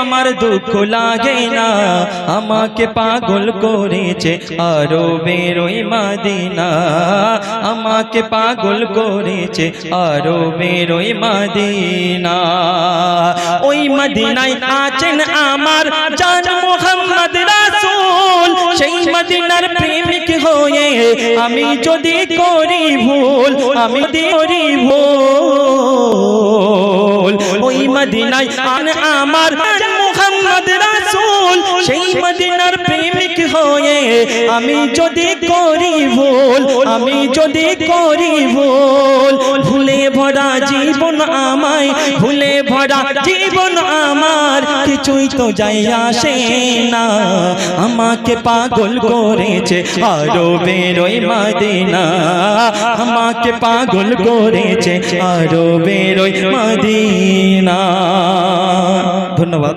আমার দুঃখ লাগে না। আমাকে পাগল করেছে আরও বেরোই মাদিনা। আমাকে পাগল করেছে আরও বেরোই মাদিনা। ওই মদিনায় আছেন আমার মদিনার প্রেমিক হয়ে আমি যদি করি ভুল, আমি করি ভুল। ওই মদিনায় আমার মোহাম্মদ রাসূল, সেই মদিনার প্রেমিক হয়ে আমি যদি করি ভুল, আমি যদি করি ভুল, ভুলে ভরা জীবন আমায়, ভুলে ভরা জীবন আমার, কিছুই তো যাই আসে না। আমাকে পাগল করেছে আরও বেরোই মাদিনা। আমাকে পাগল করেছে আরও বেরোই মাদিনা। ধন্যবাদ।